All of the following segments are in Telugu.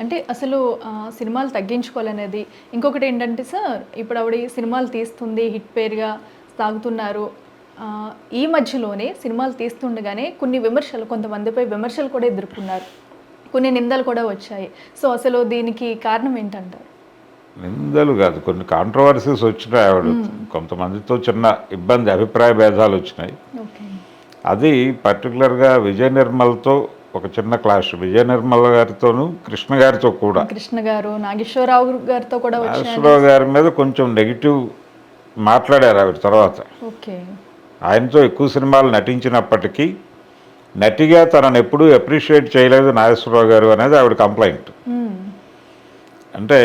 అంటే అసలు సినిమాలు తగ్గించుకోవాలనేది. ఇంకొకటి ఏంటంటే సార్ ఇప్పుడు ఆవిడ సినిమాలు తీస్తుంది హిట్ పేరుగా సాగుతున్నారు. ఈ మధ్యలోనే సినిమాలు తీస్తుండగానే కొన్ని విమర్శలు కొంతమందిపై విమర్శలు కూడా ఎదుర్కొన్నారు. కొన్ని నిందలు కూడా వచ్చాయి. సో అసలు దీనికి కారణం ఏంటంటారు నిందలు కాదు. కొన్ని కాంట్రవర్సీస్ వచ్చినాయి ఆవిడ. కొంతమందితో చిన్న ఇబ్బంది అభిప్రాయ భేదాలు వచ్చినాయి. ఓకే. అది పర్టికులర్గా విజయ నిర్మల్తో ఒక చిన్న క్లాష్. విజయ నిర్మల్ గారితోనూ కృష్ణ గారితో కూడా. కృష్ణ గారు నాగేశ్వరరావు గారితో కూడా నాగేశ్వరరావు గారి మీద కొంచెం నెగిటివ్ మాట్లాడారు ఆవిడ తర్వాత. ఓకే. ఆయనతో ఎక్కువ సినిమాలు నటించినప్పటికీ నటిగా తనను ఎప్పుడూ అప్రిషియేట్ చేయలేదు నాగేశ్వరరావు గారు అనేది ఆవిడ కంప్లైంట్. అంటే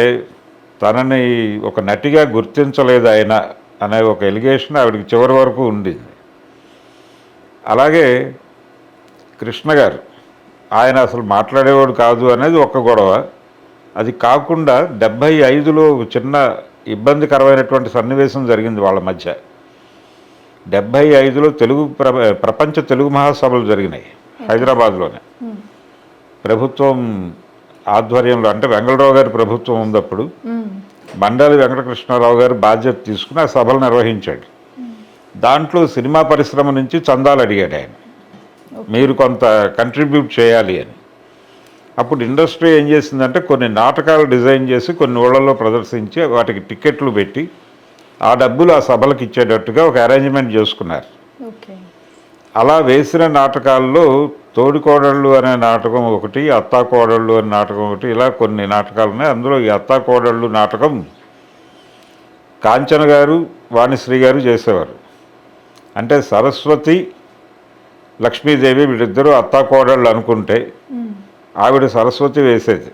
తనని ఒక నటిగా గుర్తించలేదు ఆయన అనే ఒక ఎలిగేషన్ ఆవిడకి చివరి వరకు ఉండింది. అలాగే కృష్ణ గారు ఆయన అసలు మాట్లాడేవాడు కాదు అనేది ఒక గొడవ. అది కాకుండా డెబ్భై ఐదులో చిన్న ఇబ్బందికరమైనటువంటి సన్నివేశం జరిగింది వాళ్ళ మధ్య. డెబ్భై ఐదులో తెలుగు ప్ర ప్రపంచ తెలుగు మహాసభలు జరిగినాయి హైదరాబాద్లోనే. ప్రభుత్వం ఆధ్వర్యంలో అంటే వెంగళరావు గారి ప్రభుత్వం ఉన్నప్పుడు. బండాలి వెంకటకృష్ణారావు గారు బాధ్యత తీసుకుని ఆ సభలు నిర్వహించాడు. దాంట్లో సినిమా పరిశ్రమ నుంచి చందాలు అడిగాడు ఆయన. మీరు కొంత కంట్రిబ్యూట్ చేయాలి అని. అప్పుడు ఇండస్ట్రీ ఏం చేసిందంటే కొన్ని నాటకాలు డిజైన్ చేసి కొన్ని ఊళ్ళల్లో ప్రదర్శించి వాటికి టికెట్లు పెట్టి ఆ డబ్బులు ఆ సభలకు ఇచ్చేటట్టుగా ఒక అరేంజ్మెంట్ చేసుకున్నారు. అలా వేసిన నాటకాల్లో తోడికోడళ్ళు అనే నాటకం ఒకటి అత్తాకోడళ్ళు అనే నాటకం ఒకటి ఇలా కొన్ని నాటకాలు ఉన్నాయి. అందులో ఈ అత్తాకోడళ్ళు నాటకం కాంచన గారు వాణిశ్రీ గారు చేసేవారు. అంటే సరస్వతి లక్ష్మీదేవి వీళ్ళిద్దరూ అత్తాకోడళ్ళు అనుకుంటే. ఆవిడ సరస్వతి వేసేది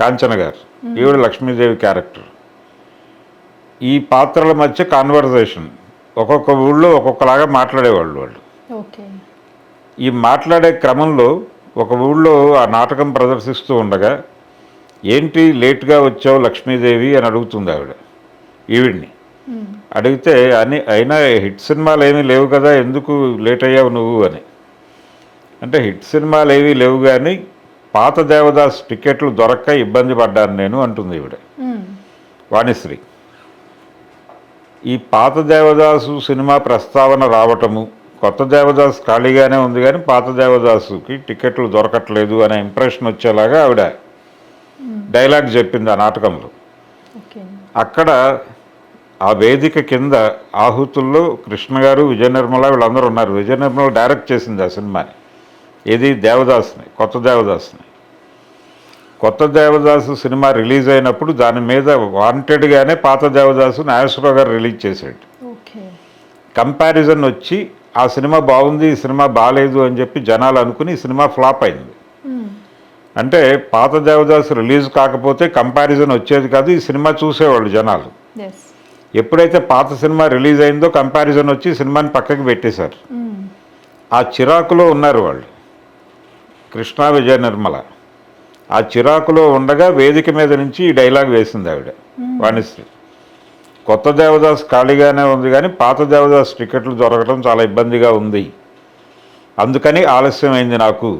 కాంచన గారు. ఈవిడ లక్ష్మీదేవి క్యారెక్టర్. ఈ పాత్రల మధ్య కాన్వర్జేషన్ ఒక్కొక్క ఊళ్ళో ఒక్కొక్కలాగా మాట్లాడేవాళ్ళు వాళ్ళు. ఈ మాట్లాడే క్రమంలో ఒక ఊళ్ళో ఆ నాటకం ప్రదర్శిస్తూ ఉండగా ఏంటి లేట్గా వచ్చావు లక్ష్మీదేవి? అని అడుగుతుంది ఆవిడ ఈవిడ్ని. అడిగితే అని అయినా హిట్ సినిమాలు ఏమీ లేవు కదా ఎందుకు లేట్ అయ్యావు నువ్వు? అని. అంటే హిట్ సినిమాలు ఏమీ లేవు కానీ పాత దేవదాస్ టికెట్లు దొరక్క ఇబ్బంది పడ్డాను నేను అంటుంది ఈవిడ. మ్మ్. వాణిశ్రీ. ఈ పాత దేవదాసు సినిమా ప్రస్తావన రావటము కొత్త దేవదాస్ ఖాళీగానే ఉంది కానీ పాత దేవదాసుకి టికెట్లు దొరకట్లేదు అనే ఇంప్రెషన్ వచ్చేలాగా ఆవిడ డైలాగ్ చెప్పింది ఆ నాటకంలో. అక్కడ ఆ వేదిక కింద ఆహుతుల్లో కృష్ణ గారు విజయ నిర్మల వీళ్ళందరూ ఉన్నారు. విజయ నిర్మల డైరెక్ట్ చేసింది ఆ సినిమాని. ఇది దేవదాస్ని కొత్త దేవదాస్ని. కొత్త దేవదాసు సినిమా రిలీజ్ అయినప్పుడు దాని మీద వాంటెడ్గానే పాత దేవదాసు నాగేశ్వరరావు గారు రిలీజ్ చేశాడు. కంపారిజన్ వచ్చి ఆ సినిమా బాగుంది ఈ సినిమా బాగాలేదు అని చెప్పి జనాలు అనుకుని ఈ సినిమా ఫ్లాప్ అయింది. అంటే పాత దేవదాసు రిలీజ్ కాకపోతే కంపారిజన్ వచ్చేది కాదు ఈ సినిమా చూసేవాళ్ళు జనాలు. ఎప్పుడైతే పాత సినిమా రిలీజ్ అయిందో కంపారిజన్ వచ్చి సినిమాని పక్కకి పెట్టేశారు. ఆ చిరాకులో ఉన్నారు వాళ్ళు. కృష్ణా విజయ నిర్మల ఆ చిరాకులో ఉండగా వేదిక మీద నుంచి ఈ డైలాగ్ వేసింది ఆవిడ వాణిశ్రీ. కొత్త దేవదాస్ ఖాళీగానే ఉంది కానీ పాత దేవదాస్ టికెట్లు దొరకడం చాలా ఇబ్బందిగా ఉంది. అందుకని ఆలస్యమైంది నాకు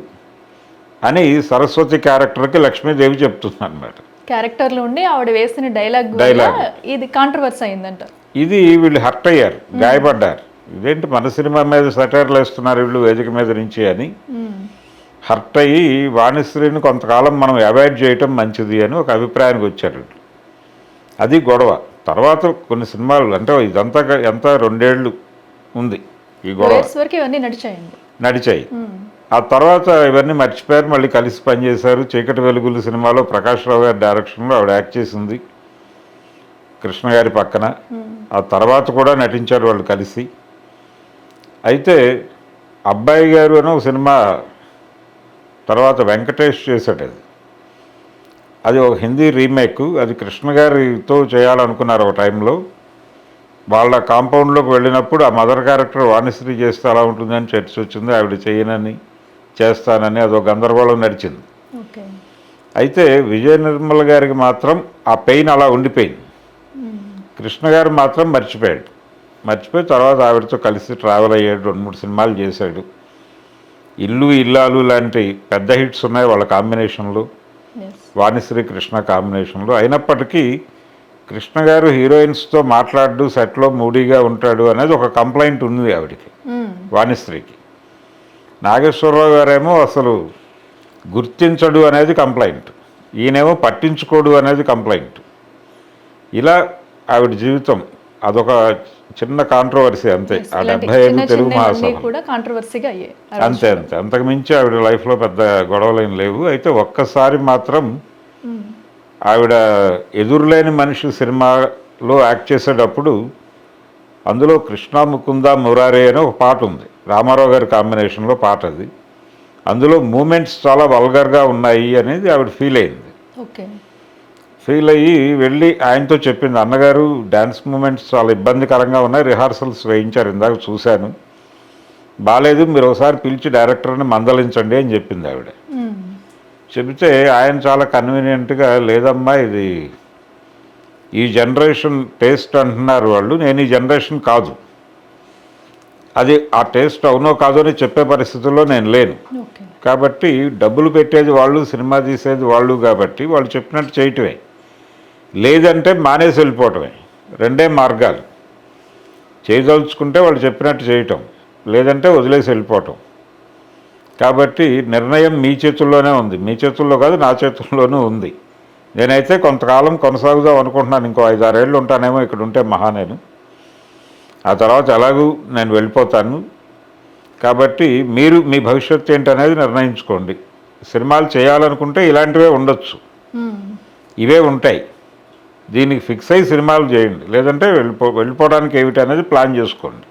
అని సరస్వతి క్యారెక్టర్కి లక్ష్మీదేవి చెప్తుంది అనమాట క్యారెక్టర్లో ఉండి ఆవిడ వేసిన డైలాగ్ Dialogue. ఇది కాంట్రవర్సీ అయిందంట ఇది వీళ్ళు హర్ట్ అయ్యారు గాయపడ్డారు ఇదేంటి మన సినిమా మీద సెటైర్లు వేస్తున్నారు వీళ్ళు వేదిక మీద నుంచి అని. హర్ట్ అయ్యి వాణిశ్రీని కొంతకాలం మనం అవాయిడ్ చేయటం మంచిది అని ఒక అభిప్రాయానికి వచ్చారు. అది గొడవ తర్వాత కొన్ని సినిమాలు అంటే ఇదంతా ఎంత రెండేళ్ళు ఉంది ఈ గొడవ నడిచాయి. ఆ తర్వాత ఇవన్నీ మర్చిపోయారు మళ్ళీ కలిసి పనిచేశారు. చీకటి వెలుగులు సినిమాలో ప్రకాష్ రావు గారి డైరెక్షన్లో ఆవిడ యాక్ట్ చేసింది కృష్ణ గారి పక్కన. ఆ తర్వాత కూడా నటించారు వాళ్ళు కలిసి. అయితే అబ్బాయి గారు అని ఒక సినిమా తర్వాత వెంకటేష్ చేశాడు అది. అది ఒక హిందీ రీమేక్ అది కృష్ణ గారితో చేయాలనుకున్నారు ఒక టైంలో. వాళ్ళ కాంపౌండ్లోకి వెళ్ళినప్పుడు ఆ మదర్ క్యారెక్టర్ వాణిశ్రీ చేస్తే అలా ఉంటుందని చర్చ వచ్చింది ఆవిడ చేయనని. చేస్తానని అదో గందరగోళం నడిచింది. అయితే విజయ నిర్మల్ గారికి మాత్రం ఆ పెయిన్ అలా ఉండిపోయింది. కృష్ణ గారు మాత్రం మర్చిపోయాడు. మర్చిపోయి తర్వాత ఆవిడతో కలిసి ట్రావెల్ అయ్యాడు రెండు మూడు సినిమాలు చేశాడు. ఇల్లు ఇల్లాలు లాంటి పెద్ద హిట్స్ ఉన్నాయి వాళ్ళ కాంబినేషన్లు. వాణిశ్రీ కృష్ణ కాంబినేషన్లో. అయినప్పటికీ కృష్ణ గారు హీరోయిన్స్తో మాట్లాడు సెట్లో మూడీగా ఉంటాడు అనేది ఒక కంప్లైంట్ ఉంది ఆవిడకి వాణిశ్రీకి. నాగేశ్వరరావు గారేమో అసలు గుర్తించడు అనేది కంప్లైంట్. ఈయనేమో పట్టించుకోడు అనేది కంప్లైంట్. ఇలా ఆవిడ జీవితం అదొక చిన్న కాంట్రవర్సీ అంతే. ఆ డెబ్బై ఐదు తెలుగు మహాసభ. అంతే అంతే. అంతకు మించి ఆవిడ లైఫ్లో పెద్ద గొడవలు లేవు. అయితే ఒక్కసారి మాత్రం. ఆవిడ ఎదురులేని మనిషి సినిమాలో యాక్ట్ చేసేటప్పుడు అందులో కృష్ణ ముకుంద మురారే అని ఒక పాట ఉంది. రామారావు గారి కాంబినేషన్లో పాట అది. అందులో మూమెంట్స్ చాలా వల్గర్గా ఉన్నాయి అనేది ఆవిడ ఫీల్ అయింది. ఓకే. ఫీల్ అయ్యి వెళ్ళి ఆయనతో చెప్పింది అన్నగారు డ్యాన్స్ మూమెంట్స్ చాలా ఇబ్బందికరంగా ఉన్నాయి రిహార్సల్స్ వేయించారు ఇందాక చూశాను. బాగాలేదు మీరు ఒకసారి పిలిచి డైరెక్టర్ని మందలించండి అని చెప్పింది ఆవిడ. చెబితే ఆయన చాలా కన్వీనియంట్గా లేదమ్మా ఇది ఈ జనరేషన్ టేస్ట్ అంటున్నారు వాళ్ళు నేను ఈ జనరేషన్ కాదు. అది ఆ టేస్ట్ అవునో కాదో అని చెప్పే పరిస్థితుల్లో నేను లేను. కాబట్టి డబ్బులు పెట్టేది వాళ్ళు సినిమా తీసేది వాళ్ళు కాబట్టి వాళ్ళు చెప్పినట్టు చేయటమే. లేదంటే మానేసి వెళ్ళిపోవటమే. రెండే మార్గాలు. చేయదలుచుకుంటే వాళ్ళు చెప్పినట్టు చేయటం. లేదంటే వదిలేసి వెళ్ళిపోవటం. కాబట్టి నిర్ణయం మీ చేతుల్లోనే ఉంది. మీ చేతుల్లో కాదు నా చేతుల్లోనూ ఉంది. నేనైతే కొంతకాలం కొనసాగుదాం అనుకుంటున్నాను. ఇంకో ఐదు ఆరేళ్ళు ఉంటానేమో ఇక్కడ ఉంటే మహా నేను. ఆ తర్వాత ఎలాగూ నేను వెళ్ళిపోతాను. కాబట్టి మీరు మీ భవిష్యత్తు ఏంటనేది నిర్ణయించుకోండి. సినిమాలు చేయాలనుకుంటే ఇలాంటివే ఉండొచ్చు. ఇవే ఉంటాయి. దీనికి ఫిక్స్ అయ్యి సినిమాలు చేయండి. లేదంటే వెళ్ళిపో వెళ్ళిపోవడానికి ఏమిటి అనేది ప్లాన్ చేసుకోండి.